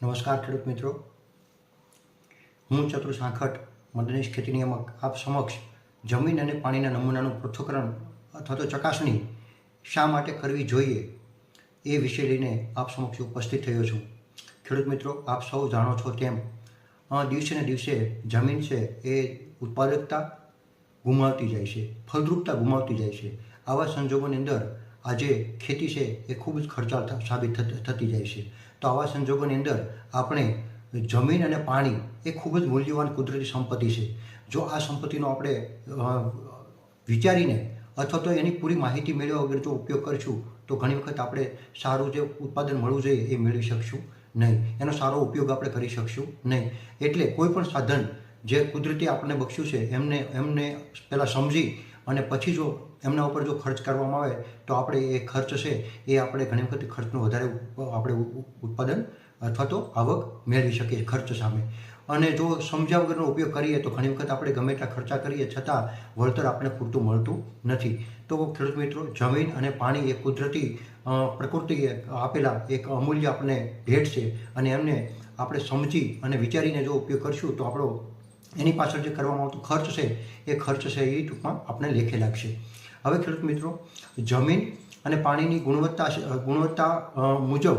નમસ્કાર ખેડૂત મિત્રો. હું ચતુર સાંખટ મદનીશ ખેતી નિયામક, આપ સમક્ષ જમીન અને પાણીના નમૂનાનું પૃથ્થકરણ અથવા તો ચકાસણી શા માટે કરવી જોઈએ એ વિષય લઈને આપ સમક્ષ ઉપસ્થિત થયો છું. ખેડૂત મિત્રો, આપ સૌ જાણો છો તેમ દિવસે ને દિવસે જમીન છે એ ઉત્પાદકતા ગુમાવતી જાય છે, ફળદ્રુપતા ગુમાવતી જાય છે. આવા સંજોગોની અંદર આજે ખેતી છે એ ખૂબ જ ખર્ચાળ સાબિત થતી જાય છે. તો આવા સંજોગોની અંદર આપણે જમીન અને પાણી એ ખૂબ જ મૂલ્યવાન કુદરતી સંપત્તિ છે. જો આ સંપત્તિનો આપણે વિચારીને અથવા તો એની પૂરી માહિતી મેળવ્યા વગર જો ઉપયોગ કરીશું, તો ઘણી વખત આપણે સારું જે ઉત્પાદન મળવું જોઈએ એ મેળવી શકશું નહીં. એનો સારો ઉપયોગ આપણે કરી શકશું નહીં. એટલે કોઈ પણ સાધન જે કુદરતી આપણને બક્ષ્યું છે, એમને એમને પહેલાં સમજી અને પછી જો એમના ઉપર જો ખર્ચ કરવામાં આવે તો આપણે એ ખર્ચ છે એ આપણે ઘણી વખત ખર્ચનું વધારે આપણે ઉત્પાદન અથવા તો આવક મેળવી શકીએ ખર્ચ સામે. અને જો સમજ્યા વગરનો ઉપયોગ કરીએ તો ઘણી વખત આપણે ગમે ત્યાં ખર્ચા કરીએ છતાં વળતર આપણે પૂરતું મળતું નથી. તો ખેડૂત મિત્રો, જમીન અને પાણી એ કુદરતી પ્રકૃતિએ આપેલા એક અમૂલ્ય આપણને ભેટ છે અને એમને આપણે સમજી અને વિચારીને જો ઉપયોગ કરશું તો આપણો એની પાછળ જે કરવામાં આવતો ખર્ચ છે, એ ખર્ચ છે એ ટૂંકમાં આપણે લેખે લાગશે. હવે ખેડૂત મિત્રો, જમીન અને પાણીની ગુણવત્તા ગુણવત્તા મુજબ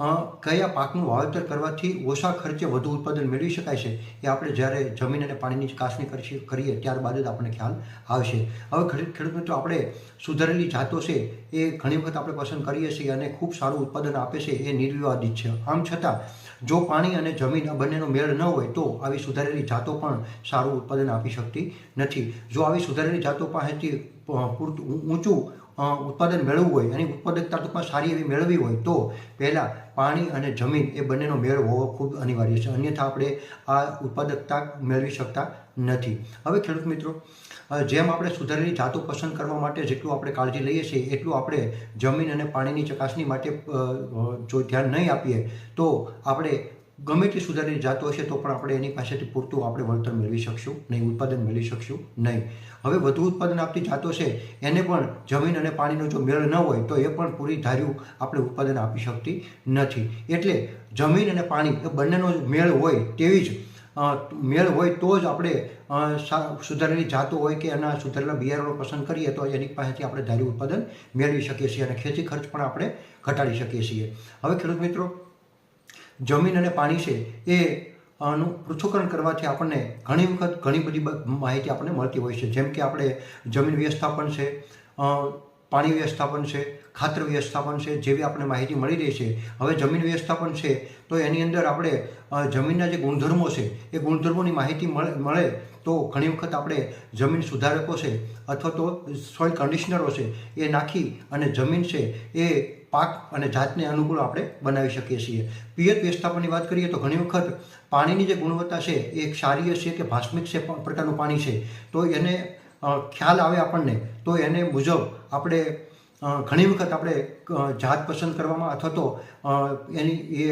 કયા પાકનું વાવેતર કરવાથી ઓછા ખર્ચે વધુ ઉત્પાદન મેળવી શકાય છે એ આપણે જ્યારે જમીન અને પાણીની ચકાસણી કરીએ ત્યારબાદ જ આપણને ખ્યાલ આવશે. હવે ખેડૂત મિત્રો, આપણે સુધારેલી જાતો છે એ ઘણી વખત આપણે પસંદ કરીએ છીએ અને ખૂબ સારું ઉત્પાદન આપે છે એ નિર્વિવાદિત છે. આમ છતાં, જો પાણી અને જમીન આ બંનેનો મેળ ન હોય તો આવી સુધારેલી જાતો પણ સારું ઉત્પાદન આપી શકતી નથી. જો આવી સુધારેલી જાતો પાસેથી પૂરતું ઊંચું ઉત્પાદન મેળવવું હોય, એની ઉત્પાદકતા ટૂંકમાં સારી એવી મેળવવી હોય તો પહેલાં પાણી અને જમીન એ બંનેનો મેળ હોવો ખૂબ અનિવાર્ય છે. અન્યથા આપણે આ ઉત્પાદકતા મેળવી શકતા નથી. હવે ખેડૂત મિત્રો જેમ આપણે સુધારેલી જાતો પસંદ કરવા માટે જેટલું આપણે કાળજી લઈએ છીએ, એટલું આપણે જમીન અને પાણીની ચકાસણી માટે જો ધ્યાન નહીં આપીએ તો આપણે ગમે તે સુધારેલી જાતો હશે તો પણ આપણે એની પાસેથી પૂરતું આપણે વળતર મેળવી શકશું, નહીં ઉત્પાદન મેળવી શકશું, નહીં. હવે વધુ ઉત્પાદન આપતી જાતો છે એને પણ જમીન અને પાણીનો જો મેળ ન હોય તો એ પણ પૂરી ધાર્યું આપણે ઉત્પાદન આપી શકતી નથી. એટલે જમીન અને પાણી એ બંનેનો મેળ હોય તેવી જ મેળ હોય તો જ આપણે સુધારેલી જાતો હોય કે એના સુધારેલા બિયારણો પસંદ કરીએ તો એની પાસેથી આપણે ધાર્યું ઉત્પાદન મેળવી શકીએ છીએ અને ખેતી ખર્ચ પણ આપણે ઘટાડી શકીએ છીએ. હવે ખેડૂત મિત્રો જમીન અને પાણી છે એ નું પૃથ્થકરણ કરવાથી આપણને ઘણી વખત ઘણી બધી માહિતી આપણને મળતી હોય છે. જેમ કે આપણે જમીન વ્યવસ્થાપન છે પાણી વ્યવસ્થાપન છે, ખાતર વ્યવસ્થાપન છે, જેવી આપણને માહિતી મળી રહી છે. હવે જમીન વ્યવસ્થાપન છે, તો એની અંદર આપણે જમીનના જે ગુણધર્મો છે, એ ગુણધર્મોની માહિતી મળે તો ઘણી વખત આપણે જમીન સુધારકો છે અથવા તો સોઇલ કન્ડિશનરો છે, એ નાખી અને જમીન છે એ પાક અને જાતને અનુકૂળ આપણે બનાવી શકીએ છીએ. પિયત વ્યવસ્થાપનની વાત કરીએ તો ઘણી વખત પાણીની જે ગુણવત્તા છે, એ ક્ષારીય છે કે ભાસ્મિક છે પ્રકારનું પાણી છે, તો એને ખ્યાલ આવે આપણને, તો એને મુજબ આપણે ઘણી વખત આપણે જાત પસંદ કરવામાં અથવા તો એની, એ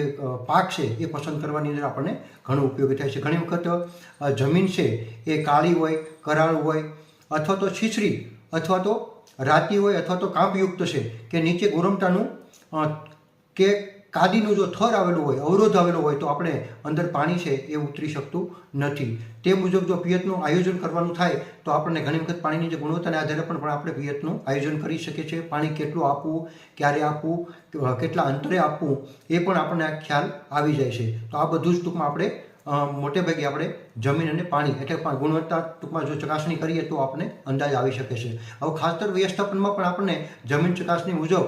પાક છે એ પસંદ કરવાની અંદર આપણને ઘણો ઉપયોગી થાય છે. ઘણી વખત જમીન છે એ કાળી હોય, કરાળ હોય, અથવા તો છીછરી, અથવા તો રાતી હોય, અથવા તો કાંપયુક્ત છે કે નીચે ગોરમટાનું કે કાદીનું જો થર આવેલું હોય, અવરોધ આવેલો હોય, તો આપણે અંદર પાણી છે એ ઉતરી શકતું નથી. તે મુજબ જો પિયતનું આયોજન કરવાનું થાય, તો આપણને ઘણી વખત પાણીની જે ગુણવત્તાના આધારે પણ પણ આપણે પિયતનું આયોજન કરી શકીએ છીએ. પાણી કેટલું આપવું, ક્યારે આપવું કેટલા અંતરે આપવું, એ પણ આપણને ખ્યાલ આવી જાય છે. તો આ બધું જ ટૂંકમાં આપણે મોટે ભાગે આપણે જમીન અને પાણી એટલે પણ ગુણવત્તા ટૂંકમાં જો ચકાસણી કરીએ તો આપણને અંદાજ આવી શકે છે. હવે ખાતર વ્યવસ્થાપનમાં પણ આપણને જમીન ચકાસણી મુજબ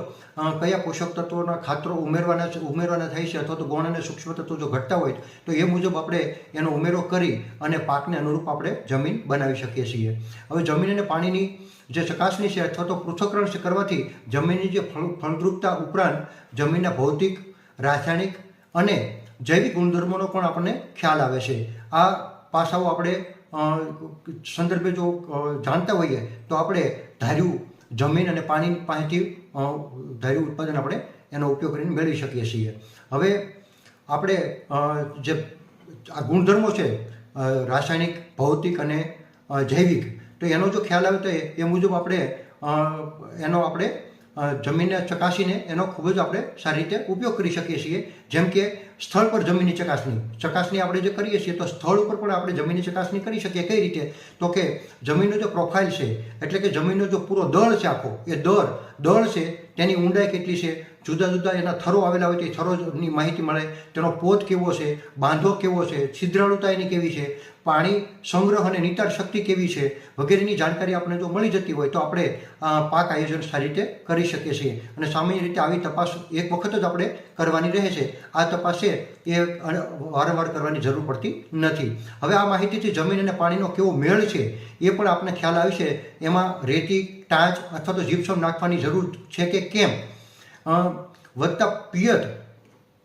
કયા પોષક તત્વોના ખાતરો ઉમેરવાના ઉમેરવાના થાય છે અથવા તો ગુણ અને સૂક્ષ્મ તત્વો જો ઘટતા હોય તો એ મુજબ આપણે એનો ઉમેરો કરી અને પાકને અનુરૂપ આપણે જમીન બનાવી શકીએ છીએ. હવે જમીન અને પાણીની જે ચકાસણી છે અથવા તો પૃથ્થકરણ છે કરવાથી જમીનની જે ફળ, ફળદ્રુપતા ઉપરાંત જમીનના ભૌતિક, રાસાયણિક અને જૈવિક ગુણધર્મોનો પણ આપણને ખ્યાલ આવે છે. આ પાસાઓ આપણે સંદર્ભે જો જાણતા હોઈએ તો આપણે ધાર્યું, જમીન અને પાણી પાસેથી ધાર્યું ઉત્પાદન આપણે એનો ઉપયોગ કરીને મેળવી શકીએ છીએ. હવે આપણે જે આ ગુણધર્મો છે રાસાયણિક, ભૌતિક અને જૈવિક, તો એનો જો ખ્યાલ આવે તો એ મુજબ આપણે એનો આપણે જમીનને ચકાસીને એનો ખૂબ જ આપણે સારી રીતે ઉપયોગ કરી શકીએ છીએ. જેમ કે સ્થળ પર જમીનની ચકાસણી. ચકાસણી આપણે જે કરીએ છીએ તો સ્થળ ઉપર પણ આપણે જમીનની ચકાસણી કરી શકીએ. કઈ રીતે? તો કે જમીનનો જે પ્રોફાઇલ છે, એટલે કે જમીનનો જો પૂરો દળ છે આખો, એ દળ દળ છે, તેની ઊંડાઈ કેટલી છે? જુદા જુદા એના થરો આવેલા હોય તે થરોની માહિતી મળે. તેનો પોત કેવો છે? બાંધો કેવો છે? છિદ્રાળુતા એની કેવી છે? પાણી સંગ્રહ અને નિતાર શક્તિ કેવી છે? વગેરેની જાણકારી આપણે જો મળી જતી હોય તો આપણે પાક આયોજન સારી રીતે કરી શકીએ છીએ. અને સામાન્ય રીતે આવી તપાસ એક વખત જ આપણે કરવાની રહે છે. આ તપાસ છે એ વારંવાર કરવાની જરૂર પડતી નથી. હવે આ માહિતીથી જમીન અને પાણીનો કેવો મેળ છે એ પણ આપણને ખ્યાલ આવે છે. એમાં રેતી ટાંચ અથવા તો જીપ્સમ નાખવાની જરૂર છે કે કેમ? અ, વત્તા પિયત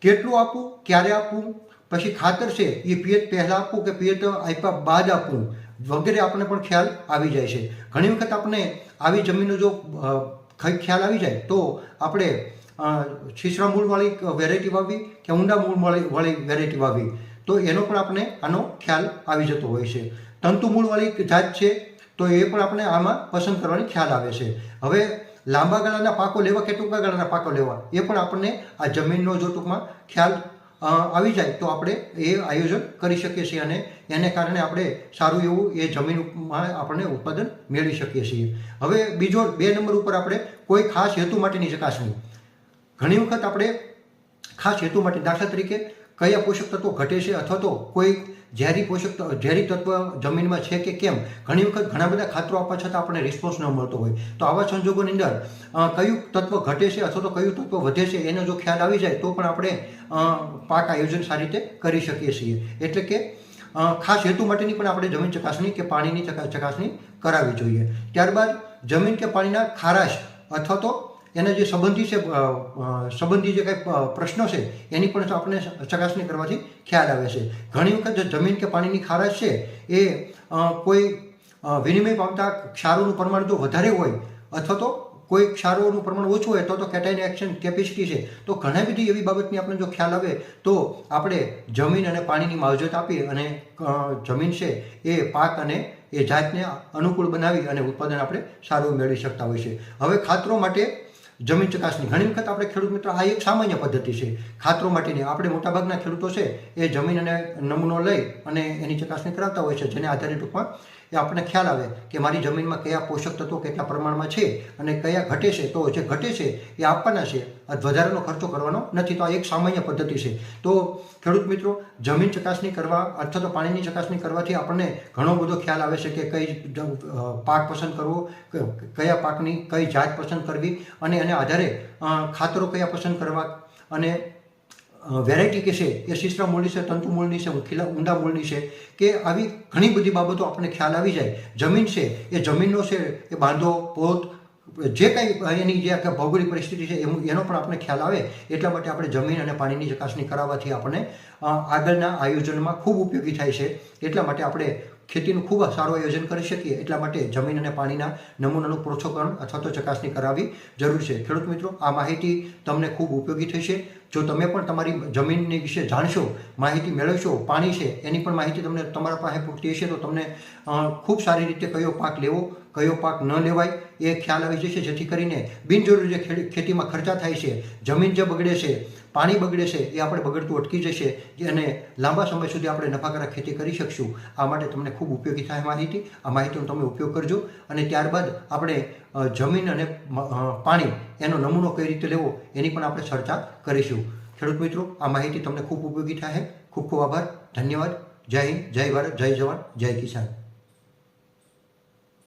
કેટલું આપવું ક્યારે આપવું પછી ખાતર છે એ પિયત પહેલાં આપવું કે પિયત આપ્યા બાદ આપવું વગેરે આપણને પણ ખ્યાલ આવી જાય છે. ઘણી વખત આપણે આવી જમીનનો જો ખ્યાલ આવી જાય તો આપણે છીછરા મૂળવાળી વેરાયટી વાવી કે ઊંડા મૂળવાળી વાળી વેરાયટી વાવી. તો એનો પણ આપણે આનો ખ્યાલ આવી જતો હોય છે. તંતુ મૂળવાળી જાત છે, તો એ પણ આપણે આમાં પસંદ કરવાની ખ્યાલ આવે છે. હવે લાંબા ગાળાના પાકો લેવા કે ટૂંકા ગાળાના પાકો લેવા, એ પણ આપણને આ જમીનનો જો ટૂંકમાં ખ્યાલ આવી જાય તો આપણે એ આયોજન કરી શકીએ છીએ અને એને કારણે આપણે સારું એવું એ જમીનમાં આપણને ઉત્પાદન મેળવી શકીએ છીએ. હવે બીજો બે નંબર ઉપર આપણે કોઈ ખાસ હેતુ માટેની ચકાસણી. ઘણી વખત આપણે ખાસ હેતુ માટે દાખલા તરીકે કયા પોષક તત્વો ઘટે છે અથવા તો કોઈ ઝેરી પોષક ઝેરી તત્વ જમીનમાં છે કે કેમ? ઘણી વખત ઘણા બધા ખાતરો આપવા છતાં આપણને રિસ્પોન્સ ન મળતો હોય. તો આવા સંજોગોની અંદર કયું તત્વ ઘટે છે અથવા તો કયું તત્વ વધે છે એનો જો ખ્યાલ આવી જાય તો પણ આપણે પાક આયોજન સારી રીતે કરી શકીએ છીએ. એટલે કે ખાસ હેતુ માટેની પણ આપણે જમીન ચકાસણી કે પાણીની ચકાસણી કરાવવી જોઈએ. ત્યારબાદ જમીન કે પાણીના ખારાશ અથવા તો એના જે સંબંધી છે સંબંધી જે કંઈ પ્રશ્નો છે, એની પણ આપણે ચકાસણી કરવાથી ખ્યાલ આવે છે. ઘણી વખત જમીન કે પાણીની ખારાશ છે, એ કોઈ વિનિમય પામતા ક્ષારોનું પ્રમાણ જો વધારે હોય, અથવા તો કોઈ ક્ષારોનું પ્રમાણ ઓછું હોય, તો તો કેટાઇન એક્શન કેપેસિટી છે. તો ઘણી બધી એવી બાબતની આપણે જો ખ્યાલ આવે, તો આપણે જમીન અને પાણીની માવજત આપી અને જમીન છે, એ પાક અને એ જાતને અનુકૂળ બનાવી અને ઉત્પાદન આપણે સારું મેળવી શકતા હોય છે. હવે ખાતરો માટે જમીન ચકાસણી. ઘણી વખત આપણે ખેડૂત મિત્રો, આ એક સામાન્ય પદ્ધતિ છે. ખાતરો માટેની આપણે મોટાભાગના ખેડૂતો છે, એ જમીન અને નમૂનો લઈ અને એની ચકાસણી કરાવતા હોય છે, જેને આધારે ટૂંકમાં એ આપણને ખ્યાલ આવે કે મારી જમીનમાં કયા પોષક તત્વો કેટલા પ્રમાણમાં છે અને કયા ઘટે છે. તો જે ઘટે છે એ આપવાના છે. વધારાનો ખર્ચો કરવાનો નથી. તો આ એક સામાન્ય પદ્ધતિ છે. તો ખેડૂત મિત્રો, જમીન ચકાસણી કરવા અથવા તો પાણીની ચકાસણી કરવાથી આપણને ઘણો બધો ખ્યાલ આવે છે કે કઈ પાક પસંદ કરવો કયા પાકની કઈ જાત પસંદ કરવી અને એને આધારે ખાતરો કયા પસંદ કરવા અને વેરાયટી કે છે, એ શિશ્ર મૂળની છે, તંતુ મૂળની છે, ખીલા, ઊંડા મૂળની છે, કે આવી ઘણી બધી બાબતો આપણને ખ્યાલ આવી જાય. જમીન છે, એ જમીનનો છે, એ બાંધો, પોત, જે કંઈ એની જે ભૌગોલિક પરિસ્થિતિ છે એનો પણ આપણને ખ્યાલ આવે, એટલા માટે આપણે જમીન અને પાણીની ચકાસણી કરાવવાથી આપણને આગળના આયોજનમાં ખૂબ ઉપયોગી થાય છે. એટલા માટે આપણે ખેતીનું ખૂબ સારું આયોજન કરી શકીએ. એટલા માટે જમીન અને પાણીના નમૂનાનું પૃથ્થકરણ અથવા તો ચકાસણી કરાવવી જરૂર છે. ખેડૂત મિત્રો, આ માહિતી તમને ખૂબ ઉપયોગી થશે. જો તમે પણ તમારી જમીનની વિશે જાણશો, માહિતી મેળવશો, પાણી છે, એની પણ માહિતી તમને તમારા પાસે પૂરતી હશે, તો તમને ખૂબ સારી રીતે કયો પાક લેવો, કયો પાક ન લેવાય, એ ખ્યાલ આવી જશે, જેથી કરીને બિનજરૂરી જે ખેતીમાં ખર્ચા થાય છે, જમીન જે બગડે છે પાણી બગડે છે એ આપણે બગડતું અટકી જશે અને લાંબા સમય સુધી આપણે નફાકારક ખેતી કરી શકશું. આ માટે તમને ખૂબ ઉપયોગી થાય માહિતી. આ માહિતીનો તમે ઉપયોગ કરજો અને ત્યારબાદ આપણે જમીન અને પાણી એનો નમૂનો કઈ રીતે લેવો એની પણ આપણે ચર્ચા કરીશું. ખેડૂત મિત્રો, આ માહિતી તમને ખૂબ ઉપયોગી થાય. ખૂબ ખૂબ આભાર. ધન્યવાદ. જય હિન્દ. જય ભારત. જય જવાન. જય કિસાન.